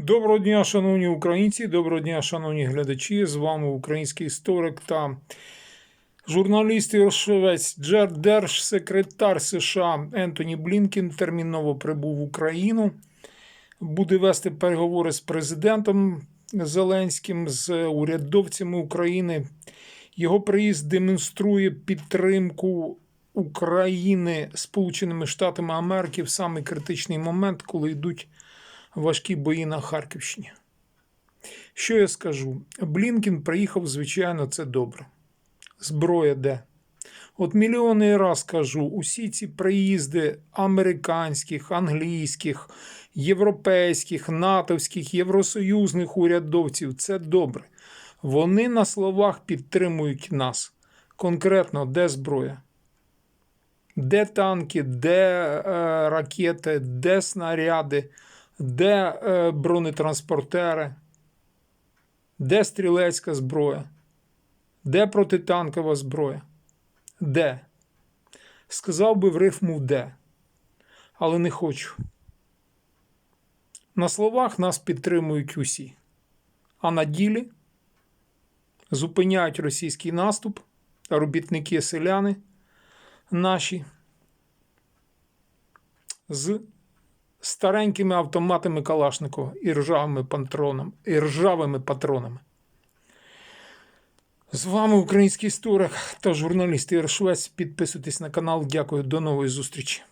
Доброго дня, шановні українці, доброго дня, шановні глядачі. З вами український історик та журналіст і розшивець Джер держсекретар США Ентоні Блінкін терміново прибув в Україну. Буде вести переговори з президентом Зеленським, з урядовцями України. Його приїзд демонструє підтримку України Сполученими Штатами Америки в самий критичний момент, коли йдуть важкі бої на Харківщині. Що я скажу? Блінкін приїхав, звичайно, це добре. Зброя де? От мільйони раз кажу, усі ці приїзди американських, англійських, європейських, натовських, євросоюзних урядовців це добре. Вони на словах підтримують нас. Конкретно, де зброя? Де танки, де е, ракети, де снаряди, де е, бронетранспортери, де стрілецька зброя, де протитанкова зброя? Де? Сказав би в рифму де, але не хочу. На словах нас підтримують усі, а на ділі зупиняють російський наступ, робітники селяни наші з старенькими автоматами Калашникова і ржавими патронами, і ржавими патронами. З вами український історик та журналіст Ігор Швець. Підписуйтесь на канал. Дякую, до нової зустрічі.